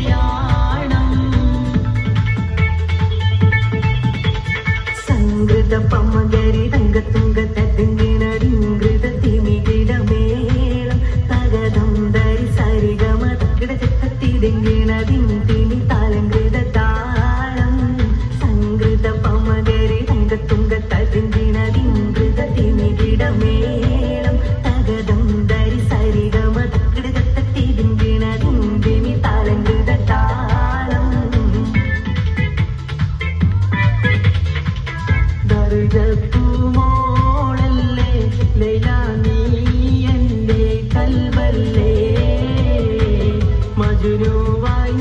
yeah. திருவாய்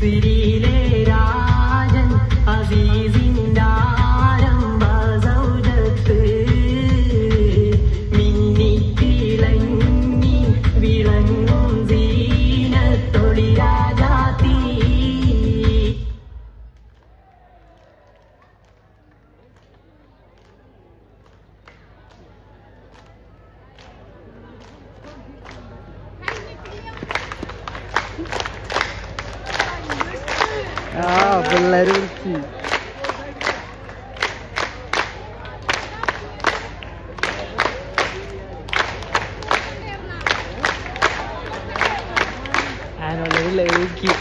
சிறிலே ആ പിള്ളേര്. ആനുള്ളത് ലൈക്ക്.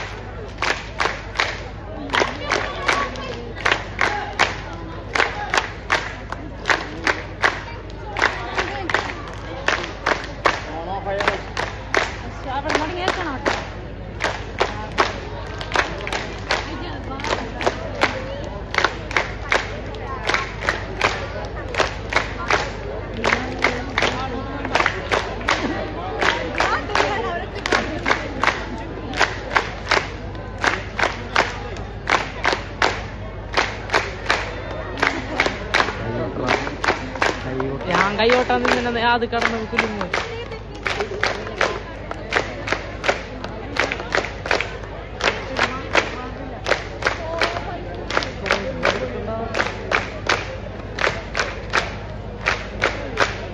കൈ കൈയോട്ടാ നിന്ന് അത് കടന്നു കുലുങ്ങും.